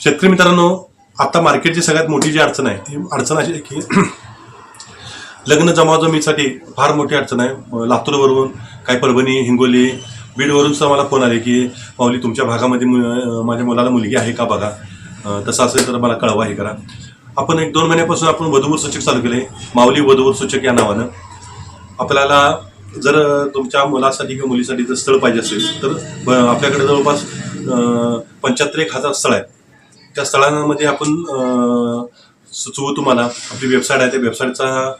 शेतकरी मित्रांनो आता मार्केटची सगळ्यात मोठी जी अडचण आहे ती अडचण अशी आहे की लग्न जमाजमीसाठी फार मोठी अडचण आहे. लातूरवरून काही परभणी हिंगोली बीडवरून सुद्धा मला फोन आले की माऊली तुमच्या भागामध्ये मु- माझ्या मुलाला मुलगी आहे का बघा? तसं असेल तर मला कळवा हे करा. आपण एक दोन महिन्यापासून आपण वधूवर सूचक चालू केले माऊली वधूवर सूचक या नावानं. आपल्याला जर तुमच्या मुलासाठी किंवा मुलीसाठी जर स्थळ पाहिजे असेल तर आपल्याकडे जवळपास पंच्याहत्तर एक हजार स्थळ आहे त्या स्थळांमध्ये आपण सुचवू तुम्हाला. आपली वेबसाईट आहे त्या वेबसाईटचा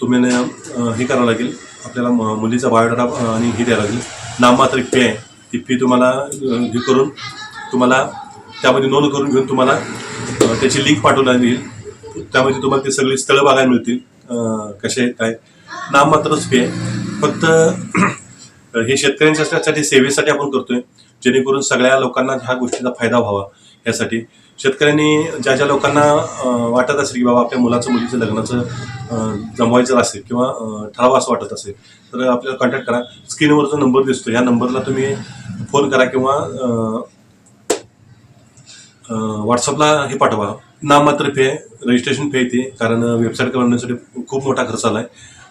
तुम्ही हे करावं लागेल. आपल्याला मुलीचा बायोडाटा आणि हे द्यावं लागेल. नाममात्र फी आहे. ती फी तुम्हाला हे करून तुम्हाला त्यामध्ये नोंद करून घेऊन तुम्हाला त्याची लिंक पाठवली येईल. त्यामध्ये तुम्हाला ते सगळी स्थळं बघायला मिळतील. कसे आहेत काय नाममात्रच फी आहे. फक्त हे शेतकऱ्यांच्यासाठी सेवेसाठी आपण करतोय. जेणेकरून सगळ्या लोकांना ह्या गोष्टीचा फायदा व्हावा. यासाठी. शेतकऱ्यांनी ज्या ज्या लोकांना वाटत असेल की बाबा आपल्या मुलाचं मुलीचं लग्नाचं जमवायचं असेल किंवा अं, ठरावं असं वाटत असेल तर आपल्याला कॉन्टॅक्ट करा. स्क्रीनवर जो नंबर दिसतो या नंबरला तुम्ही फोन करा किंवा व्हॉट्सअपला हे पाठवा. नाममात्र फी रजिस्ट्रेशन फे येते कारण वेबसाईट करण्यासाठी खूप मोठा खर्च आला आहे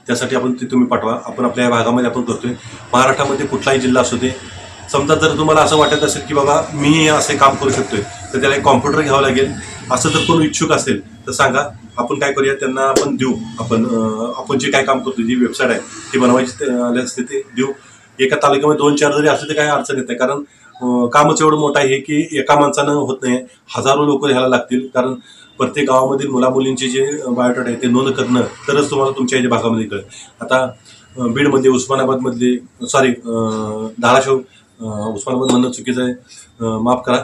त्यासाठी आपण ते तुम्ही पाठवा. आपण आपल्या या भागामध्ये आपण करतोय. महाराष्ट्रामध्ये कुठलाही जिल्हा असू दे समजा जर तुम्हाला असं वाटत असेल की बाबा मी असे काम करू शकतोय तर त्याला एक कॉम्प्युटर घ्यावं लागेल. असं जर कोण इच्छुक असेल तर सांगा आपण काय करूया त्यांना आपण देऊ. आपण आपण जे काय काम करतो जी वेबसाईट आहे ती बनवायची आले असते ते देऊ. एका तालुक्यामध्ये दोन चार जरी असले तर काही अडचण येत नाही. कारण कामच एवढं मोठं आहे की एका माणसानं होत नाही. हजारो लोक ह्याला लागतील. कारण प्रत्येक गावामधील मुलामुलींचे जे बायोडाटा आहे ते नोंद करणं तरच तुम्हाला तुमच्या याच्या भागामध्ये कळेल. आता बीडमध्ये उस्मानाबादमधले सॉरी धाराशिव उस्मानाबाद म्हणणं चुकीचं आहे. माफ करा.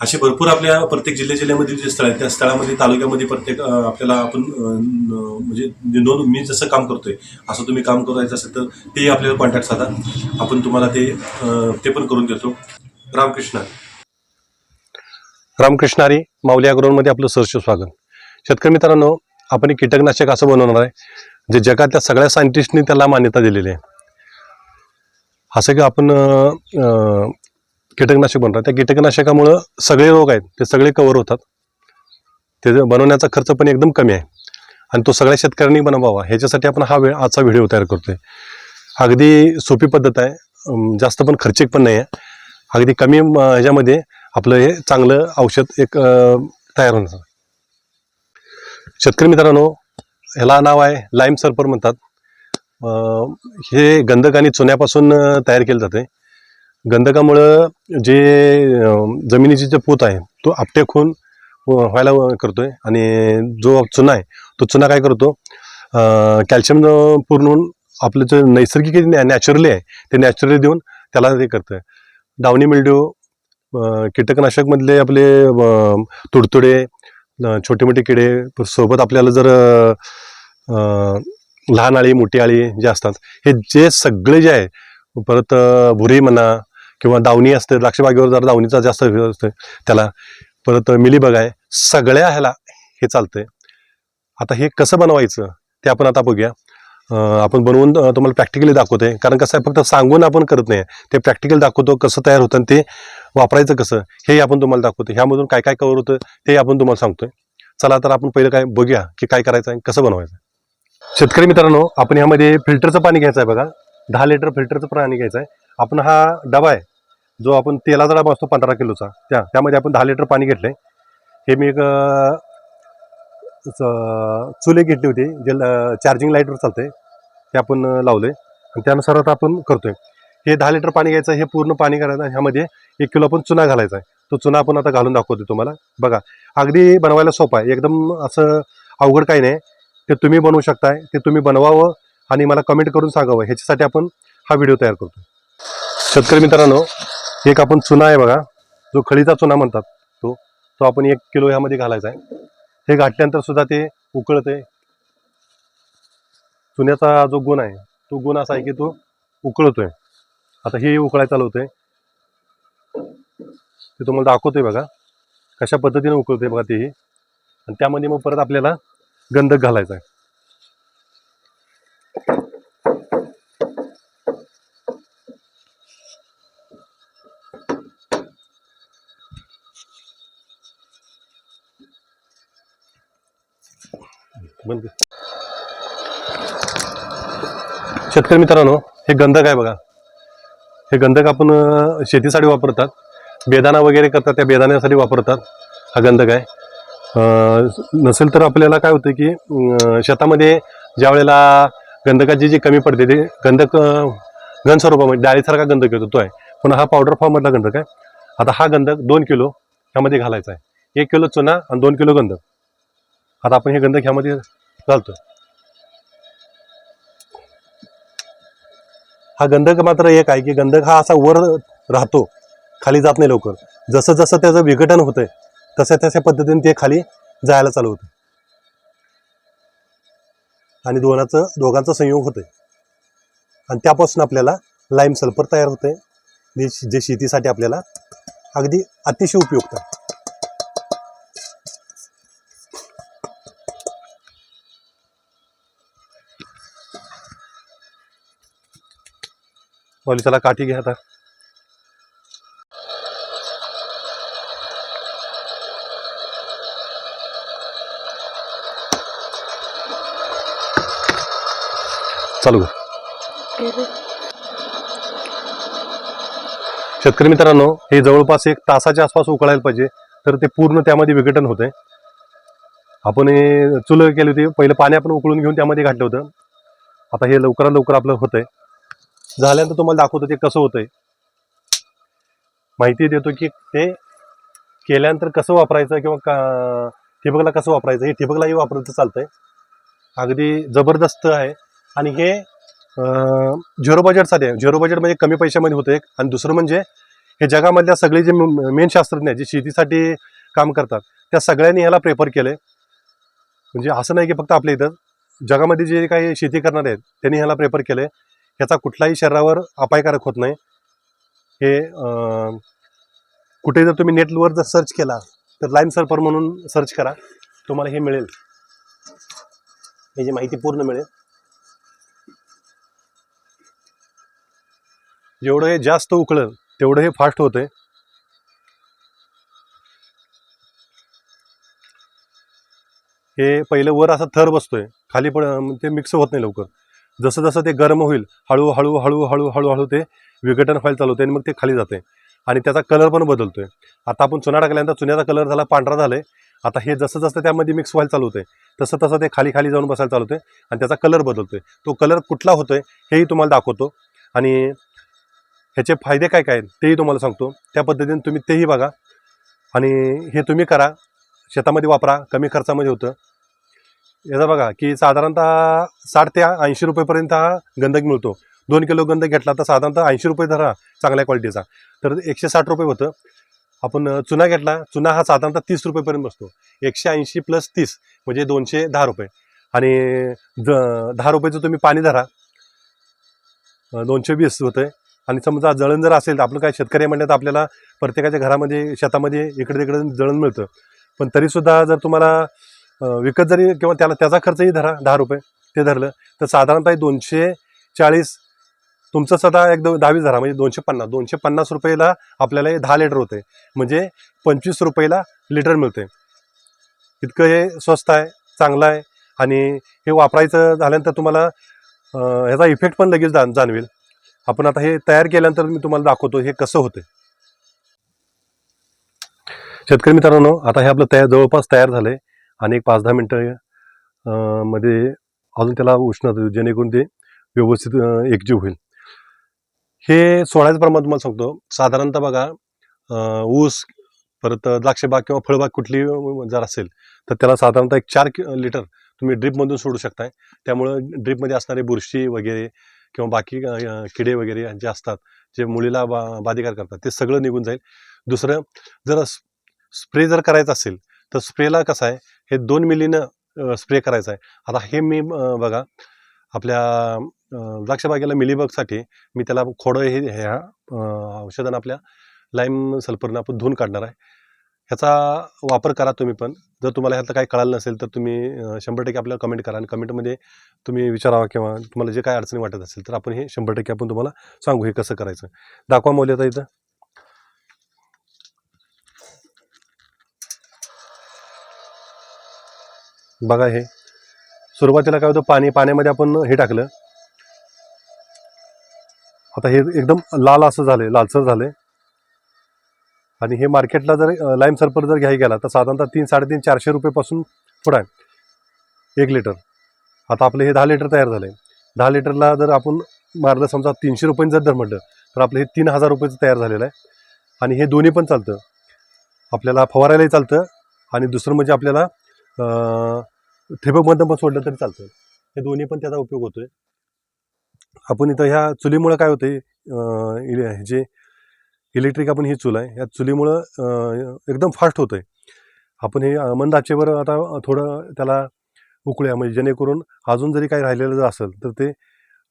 असे भरपूर आपल्या प्रत्येक जिल्ह्या जिल्ह्यामधील जे स्थळ आहेत त्या स्थळामध्ये तालुक्यामध्ये प्रत्येक आपल्याला आपण म्हणजे नोंद मी जसं काम करतोय असं तुम्ही काम करायचं असेल तर तेही आपल्याला कॉन्टॅक्ट साधा. आपण तुम्हाला ते ते पण करून देतो. रामकृष्ण. रामकृष्ण हरी माऊली मध्ये आपलं सरचं स्वागत. शेतकरी मित्रांनो आपण एक कीटकनाशक असं बनवणार आहे जे जगातल्या सगळ्या सायंटिस्टनी त्याला मान्यता दिलेली आहे. असं सगळं आपण कीटकनाशक बनवतो त्या कीटकनाशकामुळं सगळे रोग आहेत. ते सगळे कवर होतात. ते बनवण्याचा खर्च पण एकदम कमी आहे. आणि तो सगळ्या शेतकऱ्यांनी बनवावा ह्याच्यासाठी आपण हा वेळ आजचा व्हिडिओ तयार करतोय. अगदी सोपी पद्धत आहे. जास्त पण खर्चिक पण नाही आहे. अगदी कमी ह्याच्यामध्ये आपलं हे चांगलं औषध एक तयार होणार. शेतकरी मित्रांनो ह्याला नाव आहे लाईम सर्पर म्हणतात. हे गंधक आणि चुन्यापासून तयार केलं जाते गंधकामुळं जे जमिनीची जे पोत आहे तो आपटेक होऊन व्हायला व्हायला करतोय. आणि जो चुना आहे तो चुना काय करतो? कॅल्शियम पूर्ण होऊन आपलं जे नैसर्गिक नॅचरली आहे ते नॅचरली देऊन त्याला ते करतं डावणी मिल्ड्यू कीटकनाशकमधले आपले तुडतुडे छोटे मोठे किडे सोबत आपल्याला जर लहान आळी मोठी आळी जे असतात हे जे सगळे जे आहे परत भुरी म्हणा किंवा दावणी असते द्राक्षबागेवर जर दावणीचा जास्त हे असते त्याला परत मिलीबग आहे सगळ्या ह्याला हे चालतंय. आता हे कसं बनवायचं ते आपण आता बघूया. आपण बनवून तुम्हाला प्रॅक्टिकली दाखवतोय कारण कसं आहे फक्त सांगून आपण करत नाही. ते प्रॅक्टिकल दाखवतो कसं तयार होतं आणि ते वापरायचं कसं हे आपण तुम्हाला दाखवतो ह्यामधून काय काय कवर होतं ते आपण तुम्हाला सांगतोय. चला तर आपण पहिलं काय बघूया की काय करायचं आहे कसं बनवायचं. शेतकरी मित्रांनो आपण यामध्ये फिल्टरचं पाणी घ्यायचं आहे बघा. दहा लिटर फिल्टरचं पाणी घ्यायचं आहे. आपण हा डबा आहे जो आपण तेलाचा डबा असतो पंधरा किलोचा. त्या त्यामध्ये आपण दहा लिटर पाणी घेतलंय. हे मी एक चुले घेतली होती जे चार्जिंग लाईटवर चालते ते आपण अं, आणि त्यानुसार आता आपण करतोय. हे दहा लिटर पाणी घ्यायचं हे पूर्ण पाणी करायचं ह्यामध्ये एक किलो आपण चुना घालायचा आहे. तो चुना आपण आता घालून दाखवतो तुम्हाला. बघा अगदी बनवायला सोपा आहे. एकदम असं अवघड काही नाही. ते तुम्ही बनवू शकताय ते तुम्ही बनवावं आणि मला कमेंट करून सांगावं. ह्याच्यासाठी आपण हा व्हिडिओ तयार करतो. शेतकरी मित्रांनो एक आपण चुना आहे बघा. जो खळीचा चुना म्हणतात तो तो आपण एक किलो ह्यामध्ये घालायचा आहे. हे घातल्यानंतर सुद्धा ते उकळते चुन्याचा जो गुण आहे तो गुण असा आहे की तो उकळतोय आता हे उकळायला चालू होतंय. ते तुम्हाला दाखवतोय बघा. कशा पद्धतीने उकळतोय बघा तेही. आणि त्यामध्ये मग परत आपल्याला गंधक घालायचा. आहे शेतकरी मित्रांनो हे गंधक आहे बघा. हे गंधक आपण शेतीसाठी वापरतात. बेदाना वगैरे करतात त्या बेदाण्यासाठी वापरतात. हा गंधक आहे. नसेल तर आपल्याला काय होतं की शेतामध्ये ज्या वेळेला गंधकाची जी कमी पडते ते गंधक घन स्वरूपामध्ये डाळीसारखा गंधक येतो तो आहे. पण हा पावडर फॉर्ममधला गंधक आहे. आता हा गंधक दोन किलो ह्यामध्ये घालायचा आहे. एक किलो चुना आणि दोन किलो गंधक. आता आपण हे गंधक ह्यामध्ये घालतो हा गंधक मात्र एक आहे की गंधक हा असा वर राहतो. खाली जात नाही लवकर. जसं जसं त्याचं विघटन होतंय तशा तशा पद्धतीने ते खाली जायला चालू होतं. आणि दोनाचं दोघांचा संयोग होतोय. आणि त्यापासून आपल्याला लाईम सल्फर तयार होते जे जे शेतीसाठी आपल्याला अगदी अतिशय उपयुक्त आहे. वाली चला काठी घ्या आता. चालू कर. शेतकरी मित्रांनो हे जवळपास एक तासाच्या आसपास उकळायला पाहिजे तर ते पूर्ण त्यामध्ये विघटन होतंय. आपण हे चुलं केली होती पहिलं पाणी आपण उकळून घेऊन त्यामध्ये घातलं होतं. आता हे लवकरात लवकर आपलं होतंय. झाल्यानंतर तुम्हाला दाखवतो ते कसं होतंय. माहिती देतो की ते केल्यानंतर कसं वापरायचं किंवा का ठिबकला कसं वापरायचं हे ठिबकलाही वापरायचं चालतंय. अगदी जबरदस्त आहे. आणि हे झिरो बजेटसाठी आहे झिरो बजेट म्हणजे कमी पैशामध्ये होतं एक. आणि दुसरं म्हणजे हे जगामधल्या सगळे जे मेन शास्त्रज्ञ जे शेतीसाठी काम करतात त्या सगळ्यांनी ह्याला प्रेफर केले म्हणजे असं नाही की फक्त आपल्या इथं जगामध्ये जे काही शेती करणारे आहेत त्यांनी ह्याला प्रेफर केले ह्याचा कुठलाही शरीरावर अपायकारक होत नाही. हे कुठे जर तुम्ही नेटवर जर सर्च केला तर लाईम सर्फर म्हणून सर्च करा. तुम्हाला हे मिळेल. याची माहिती पूर्ण मिळेल. जेवढं हे जास्त उकळेल तेवढं हे फास्ट होते हे पहिलं वर असा थर बसतोय खाली पण ते मिक्स होत नाही लवकर. जसं जसं ते गरम होईल हळूहळू हळूहळू हळूहळू ते विघटन व्हायला चालू होते आणि मग ते खाली जाते आणि त्याचा कलर पण बदलतोय. आता आपण चुना टाकल्यानंतर चुन्याचा कलर झाला पांढरा झालाय. आता हे जसं जसं त्यामध्ये मिक्स व्हायला चालू होते तसं तसं ते खाली खाली जाऊन बसायला चालू होते आणि त्याचा कलर बदलतोय. तो कलर कुठला होतोय हेही तुम्हाला दाखवतो. आणि ह्याचे फायदे काय काय तेही तुम्हाला सांगतो. त्या पद्धतीने तुम्ही तेही बघा. आणि हे तुम्ही करा. शेतामध्ये वापरा. कमी खर्चामध्ये होतं. याचा बघा की साधारणतः साठ ते ऐंशी रुपयेपर्यंत हा गंधक मिळतो. दोन किलो गंधक घेतला तर साधारणतः ऐंशी रुपये धरा चांगल्या क्वालिटीचा. तर एकशे साठ रुपये होतं. आपण चुना घेतला. चुना हा साधारणतः तीस रुपयेपर्यंत बसतो. एकशे ऐंशी प्लस तीस म्हणजे दोनशे दहा रुपये. आणि द दहा रुपयाचं तुम्ही पाणी धरा. दोनशे वीस होतं आणि समजा जळण जर असेल तर आपलं काय शेतकरी म्हणण्यात तर आपल्याला प्रत्येकाच्या घरामध्ये शेतामध्ये इकडे तिकडे जळण मिळतं. पण तरीसुद्धा जर तुम्हाला विकत जरी किंवा त्याला त्याचा खर्चही धरा दहा रुपये ते धरलं तर साधारणतः दोनशे चाळीस तुमचं सदा एकदम दहावीस धरा म्हणजे दोनशे पन्नास दोनशे पन्नास रुपयेला आपल्याला हे दहा लिटर होते म्हणजे पंचवीस रुपयेला लिटर मिळते इतकं हे स्वस्त आहे चांगलं आहे आणि हे वापरायचं झाल्यानंतर तुम्हाला ह्याचा इफेक्ट पण लगेच जाण जाणवेल. आपण आता हे तयार केल्यानंतर मी तुम्हाला दाखवतो हे कसं होतं शेतकरी मित्रांनो आता हे आपलं तयार जवळपास तयार झालं आहे आणि एक पाच दहा मिनटं मध्ये अजून त्याला उष्णता जेणेकरून ते व्यवस्थित एकजीव होईल. हे सोळाचं प्रमाण तुम्हाला सांगतो. साधारणतः बघा ऊस परत द्राक्षबाग किंवा फळबाग कुठली जर असेल तर त्याला साधारणतः एक चार कि- लिटर तुम्ही ड्रीपमधून सोडू शकताय. त्यामुळं ड्रीपमध्ये असणारे बुरशी वगैरे किंवा बाकी किडे वगैरे जे असतात जे मुलीला बा बाधिकार करतात ते सगळं निघून जाईल. दुसरं जर स्प्रे जर करायचं असेल तर स्प्रेला कसं आहे हे दोन मिलीनं स्प्रे करायचं आहे. आता हे मी बघा आपल्या द्राक्षबागेला मिलीबगसाठी मी त्याला खोडं हे ह्या औषधानं आपल्या लाईम सल्फरनं आपण धुवून काढणार आहे. ह्याचा वापर करा तुम्ही पण. जर तुम्हाला ह्यातलं काही कळालं नसेल तर तुम्ही शंभर टक्के आपल्याला कमेंट करा आणि कमेंटमध्ये तुम्ही विचारावा किंवा तुम्हाला जे काय अडचणी वाटत असेल तर आपण हे शंभर टक्के आपण तुम्हाला सांगू हे कसं करायचं. दाखवा मौल्य आता इथं. बघा हे. सुरुवातीला काय होतं पाणी पाण्यामध्ये आपण हे टाकलं. आता हे एकदम लाल असं झालंय लालसर झालं आणि हे मार्केटला जर लाईम सर्पर जर घ्यायला गेला तर साधारणतः तीन साडेतीन चारशे रुपयेपासून पुढं आहे. एक लिटर आता आपलं हे दहा लिटर तयार झालं आहे दहा लिटरला जर आपण मारलं समजा तीनशे रुपये जर दर म्हटलं तर आपलं हे तीन हजार रुपयेचं तयार झालेलं आहे. आणि हे दोन्ही पण चालतं. आपल्याला फवारायलाही चालतं आणि दुसरं म्हणजे आपल्याला अं, ठिबकमधून पण सोडलं तरी चालतं. हे दोन्ही पण त्याचा उपयोग होतो आहे आपण इथं ह्या चुलीमुळं काय होते जे इलेक्ट्रिक आपण ही चूल आहे. या चुलीमुळं एकदम फास्ट होतं आहे आपण हे मंदाचेवर मंद आचेवर आता थोडं त्याला उकळूया. म्हणजे जेणेकरून अजून जरी काही राहिलेलं जर असेल तर ते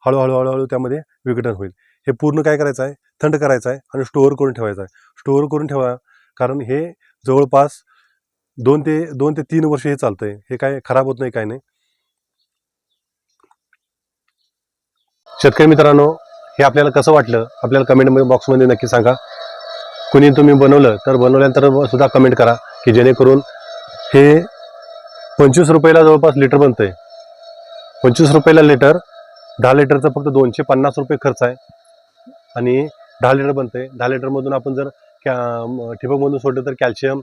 हळूहळू हळूहळू त्यामध्ये विघटन होईल. हे पूर्ण काय करायचं आहे? थंड करायचं आहे आणि स्टोअर करून ठेवायचं आहे. स्टोअर करून ठेवा कारण हे जवळपास दोन ते दोन ते तीन वर्ष हे चालतंय. हे काय खराब होत नाही काय नाही. शेतकरी मित्रांनो हे आपल्याला कसं वाटलं? आपल्याला कमेंट बॉक्समध्ये नक्की सांगा. कुणी तुम्ही बनवलं तर बनवल्यानंतर सुद्धा कमेंट करा की जेणेकरून हे पंचवीस रुपयाला जवळपास लिटर बनतंय. पंचवीस रुपयाला लिटर दहा लिटरचं फक्त दोनशे पन्नास रुपये खर्च आहे. आणि दहा लिटर बनतंय. दहा लिटरमधून आपण जर कॅ ठिबकमधून सोडलं तर कॅल्शियम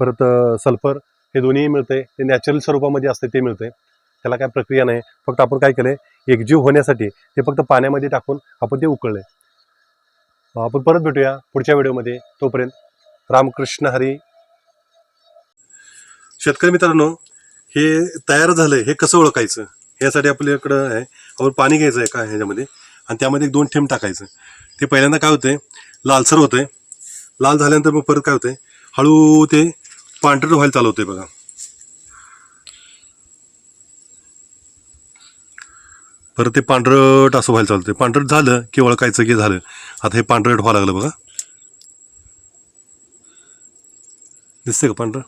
परत सल्फर हे दोन्ही मिळते ते नॅचरल स्वरूपामध्ये असते ते मिळते त्याला काय प्रक्रिया नाही. फक्त आपण काय केलं एकजीव होण्यासाठी ते फक्त पाण्यामध्ये टाकून आपण ते उकळले आपण परत भेटूया पुढच्या व्हिडिओमध्ये. तोपर्यंत रामकृष्ण हरी. शेतकरी मित्रांनो हे तयार झालंय हे कसं ओळखायचं? यासाठी आपल्याकडं आहे आपण पाणी घ्यायचं आहे का ह्याच्यामध्ये आणि त्यामध्ये एक दोन थेंब टाकायचं. ते पहिल्यांदा काय होतंय? लालसर होतंय. लाल झाल्यानंतर मग परत काय होतंय? हळू ते पांढरं व्हायला चालू बघा. परत ते पांढरट असं व्हायला चालतं पांढरट झालं की ओळखायचं की झालं. आता हे पांढरट व्हायला लागलं बघा. दिसतंय का पांढरं?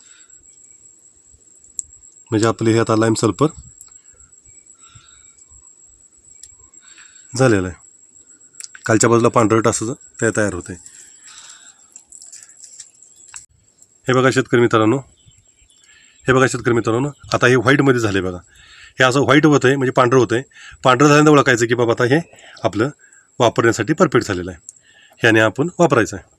म्हणजे आपले हे आता लाईम सल्फर झालेलं आहे. कालच्या बाजूला पांढरट असं ते तयार होते हे बघा शेतकरी मित्रांनो. हे बघा शेतकरी मित्रांनो. आता हे व्हाईटमध्ये झाले बघा. हे असं व्हाईट होतं आहे म्हणजे पांढरं होतं आहे पांढरं झाल्यानंतर ओळखायचं की बाबा आता हे आपलं वापरण्यासाठी परफेक्ट झालेलं आहे. ह्याने आपण वापरायचं आहे.